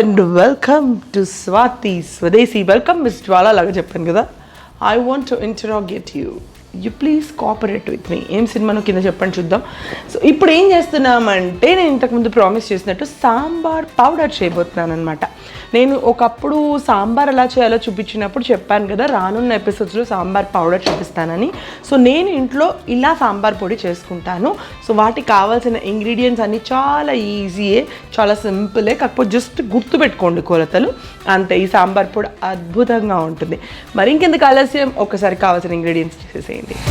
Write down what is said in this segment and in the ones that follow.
And welcome to Swathi స్వదేశీ welcome miss జ్వాలా లాగా చెప్పాను కదా I want to interrogate you you please cooperate with me ఏం సినిమాను కింద చెప్పండి చూద్దాం. సో ఇప్పుడు ఏం చేస్తున్నామంటే నేను ఇంతకుముందు ప్రామిస్ చేసినట్టు సాంబార్ పౌడర్ చేయబోతున్నాను అనమాట నేను ఒకప్పుడు సాంబార్ ఎలా చేయాలో చూపించినప్పుడు చెప్పాను కదా రానున్న ఎపిసోడ్స్లో సాంబార్ పౌడర్ చూపిస్తానని. సో నేను ఇంట్లో ఇలా సాంబార్ పొడి చేసుకుంటాను. సో వాటికి కావాల్సిన ఇంగ్రీడియంట్స్ అన్నీ చాలా ఈజీయే చాలా సింపులే కాకపోతే జస్ట్ గుర్తుపెట్టుకోండి కొలతలు. అంతే ఈ సాంబార్ పొడి అద్భుతంగా ఉంటుంది. మరి ఇంకెందుకు ఆలస్యం? ఒకసారి కావాల్సిన ఇంగ్రీడియంట్స్ చేసేసేయండి. Swadeshi.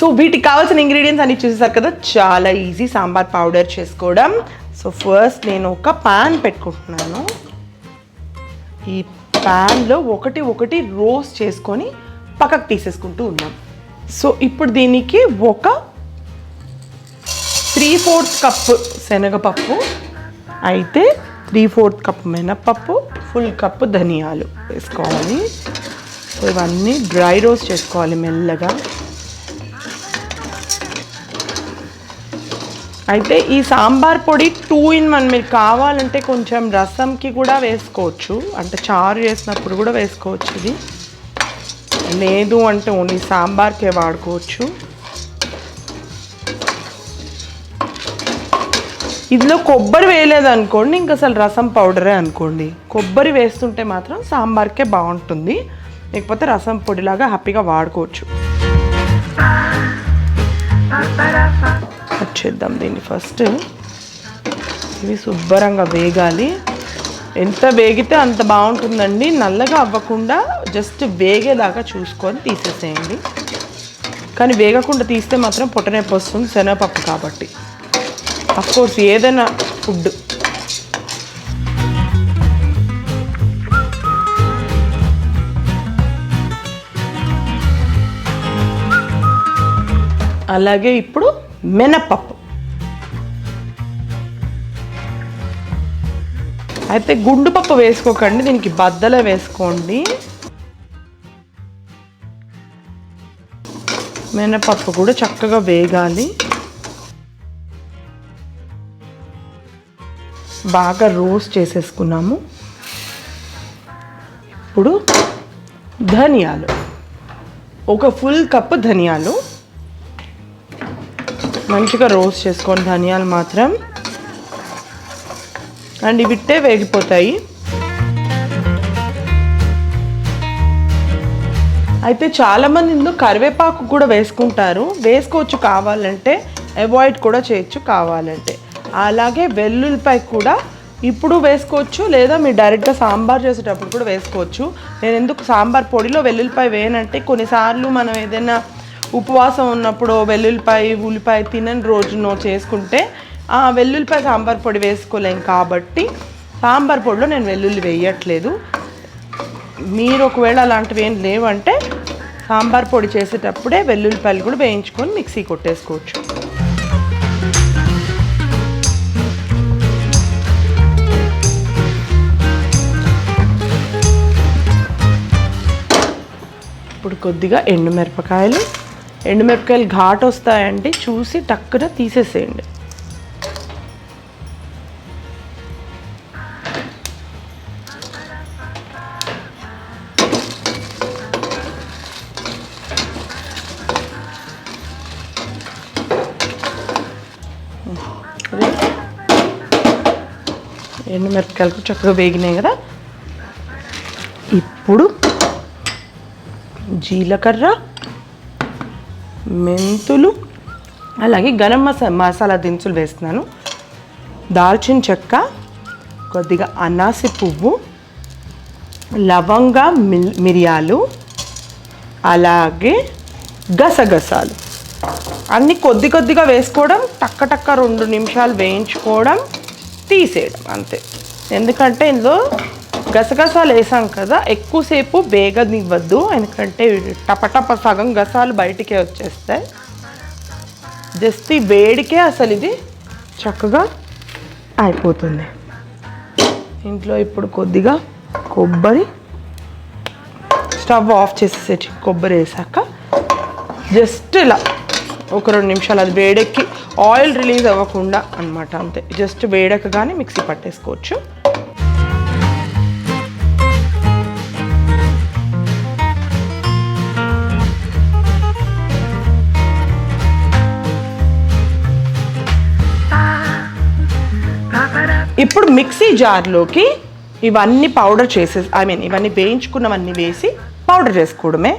సో వీటికి కావాల్సిన ఇంగ్రీడియంట్స్ అన్ని చూసేసారు కదా? చాలా ఈజీ సాంబార్ పౌడర్ చేసుకోవడం. సో ఫస్ట్ నేను ఒక పాన్ పెట్టుకుంటున్నాను. ఈ ప్యాన్లో ఒకటి ఒకటి రోస్ట్ చేసుకొని పక్కకు తీసేసుకుంటూ ఉన్నాం. సో ఇప్పుడు దీనికి ఒక త్రీ ఫోర్త్ కప్ శనగపప్పు అయితే త్రీ ఫోర్త్ కప్ మినపప్పు ఫుల్ కప్ ధనియాలు వేసుకోవాలి. సో ఇవన్నీ డ్రై రోస్ట్ చేసుకోవాలి మెల్లగా. అయితే ఈ సాంబార్ పొడి టూ ఇన్ వన్ మీరు కావాలంటే కొంచెం రసంకి కూడా వేసుకోవచ్చు. అంటే చారు చేసినప్పుడు కూడా వేసుకోవచ్చు ఇది. లేదు అంటే ఓన్లీ సాంబార్కే వాడుకోవచ్చు. ఇందులో కొబ్బరి వేయలేదు అనుకోండి ఇంక అసలు రసం పౌడరే అనుకోండి. కొబ్బరి వేస్తుంటే మాత్రం సాంబార్కే బాగుంటుంది. లేకపోతే రసం పొడిలాగా హ్యాపీగా వాడుకోవచ్చు. కట్ చేద్దాం దీన్ని ఫస్ట్. ఇవి శుభ్రంగా వేగాలి. ఎంత వేగితే అంత బాగుంటుందండి. నల్లగా అవ్వకుండా జస్ట్ వేగేదాకా చూసుకొని తీసేసేయండి. కానీ వేగకుండా తీస్తే మాత్రం పొట్టనొప్పి వస్తుంది శనగపప్పు కాబట్టి. అఫ్కోర్స్ ఏదైనా ఫుడ్ అలాగే ఇప్పుడు మినపప్పు. అయితే గుండు పప్పు వేసుకోకండి దీనికి బద్దలే వేసుకోండి. మినపప్పు కూడా చక్కగా వేగాలి. బాగా రోస్ట్ చేసేసుకున్నాము. ఇప్పుడు ధనియాలు. ఒక ఫుల్ కప్పు ధనియాలు. మంచిగా రోస్ట్ చేసుకోండి ధనియాలు మాత్రం. అండ్ ఇవిట్టే వేగిపోతాయి. అయితే చాలామంది ఇందులో కరివేపాకు కూడా వేసుకుంటారు. వేసుకోవచ్చు కావాలంటే అవాయిడ్ కూడా చేయొచ్చు కావాలంటే. అలాగే వెల్లుల్లిపాయ కూడా ఇప్పుడు వేసుకోవచ్చు లేదా మీరు డైరెక్ట్గా సాంబార్ చేసేటప్పుడు కూడా వేసుకోవచ్చు. నేను ఎందుకు సాంబార్ పొడిలో వెల్లుల్లిపాయ వేయనంటే కొన్నిసార్లు మనం ఏదైనా ఉపవాసం ఉన్నప్పుడు వెల్లుల్లిపాయ ఉల్లిపాయ తినని రోజునో చేసుకుంటే ఆ వెల్లుల్లిపాయ సాంబార్ పొడి వేసుకోలేం కాబట్టి సాంబార్ పొడిలో నేను వెల్లుల్లి వేయట్లేదు. మీరు ఒకవేళ అలాంటివి ఏం లేవంటే సాంబార్ పొడి చేసేటప్పుడే వెల్లుల్లిపాయలు కూడా వేయించుకొని మిక్సీ కొట్టేసుకోవచ్చు. ఇప్పుడు కొద్దిగా ఎండుమిరపకాయలు ఎండుమిరపకాయలు ఘాట్ వస్తాయండి. చూసి టక్కున తీసేసేయండి. ఎండుమిరపకాయలకు చక్కగా వేగినాయి కదా. ఇప్పుడు జీలకర్ర మెంతులు అలాగే గరం మసా మసాలా దినుసులు వేస్తున్నాను. దాల్చిన చెక్క కొద్దిగా అనాసి పువ్వు లవంగ మిరియాలు అలాగే గసగసాలు. అన్నీ కొద్ది కొద్దిగా వేసుకోవడం టక్క టక్క రెండు నిమిషాలు వేయించుకోవడం తీసేయడం అంతే. ఎందుకంటే ఇందులో గసగసాలు వేసాం కదా ఎక్కువసేపు వేగనివ్వద్దు ఎందుకంటే టపటప సగం గసాలు బయటికే వచ్చేస్తాయి. జస్ట్ ఈ వేడికే అసలు ఇది చక్కగా అయిపోతుంది. ఇంట్లో ఇప్పుడు కొద్దిగా కొబ్బరి స్టవ్ ఆఫ్ చేసేసి కొబ్బరి వేసాక జస్ట్ ఇలా ఒక రెండు నిమిషాలు అది వేడెక్కి ఆయిల్ రిలీజ్ అవ్వకుండా అన్నమాట అంతే. జస్ట్ వేడెక్కగానే మిక్సీ పట్టేసుకోవచ్చు. ఇప్పుడు మిక్సీ జార్లోకి ఇవన్నీ పౌడర్ చేసే ఐ మీన్ ఇవన్నీ వేయించుకున్నవన్నీ వేసి పౌడర్ చేసుకోవడమే.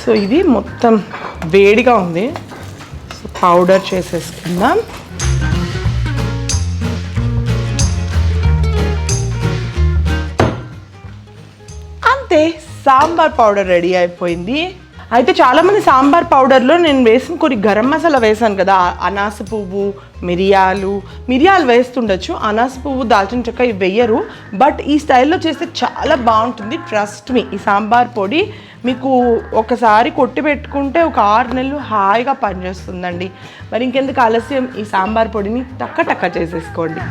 సో ఇది మొత్తం వేడిగా ఉంది. సో పౌడర్ చేసేసుకుందాం. సాంబార్ పౌడర్ రెడీ అయిపోయింది. అయితే చాలామంది సాంబార్ పౌడర్లో నేను వేసిన కొన్ని గరం మసాలా వేసాను కదా. అనాస పువ్వు మిరియాలు మిరియాలు వేస్తుండొచ్చు. అనాస పువ్వు దాల్చిన చెక్క ఇవి వెయ్యరు బట్ ఈ స్టైల్లో చేస్తే చాలా బాగుంటుంది. ట్రస్ట్ మీ ఈ సాంబార్ పొడి మీకు ఒకసారి కొట్టి పెట్టుకుంటే ఒక ఆరు నెలలు హాయిగా పనిచేస్తుందండి. మరి ఇంకెందుకు ఆలస్యం? ఈ సాంబార్ పొడిని టక్క టక్క చేసేసుకోండి.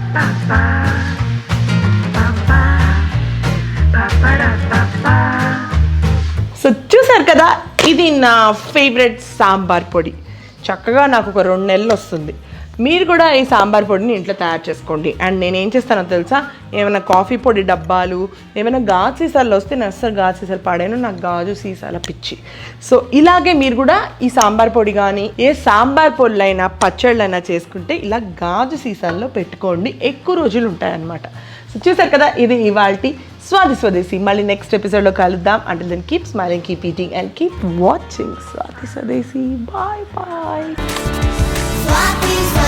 చూసారు కదా ఇది నా ఫేవరెట్ సాంబార్ పొడి. చక్కగా నాకు ఒక రెండు నెలలు వస్తుంది. మీరు కూడా ఈ సాంబార్ పొడిని ఇంట్లో తయారు చేసుకోండి. అండ్ నేను ఏం చేస్తానో తెలుసా? ఏమైనా కాఫీ పొడి డబ్బాలు ఏమైనా గాజు సీసాలు వస్తే నేను అస్సలు గాజు సీసాలు పాడాను నాకు గాజు సీసాల పిచ్చి. సో ఇలాగే మీరు కూడా ఈ సాంబార్ పొడి కానీ ఏ సాంబార్ పొడులైనా పచ్చళ్ళైనా చేసుకుంటే ఇలా గాజు సీసాల్లో పెట్టుకోండి. ఎక్కువ రోజులు ఉంటాయన్నమాట. సో చూసారు కదా ఇది ఇవాళ స్వాతి స్వదేశీ. మళ్ళీ నెక్స్ట్ ఎపిసోడ్లో కలుద్దాం. అంటే then keep smiling keep eating and keep watching Swathi Swadeshi. Bye bye Swati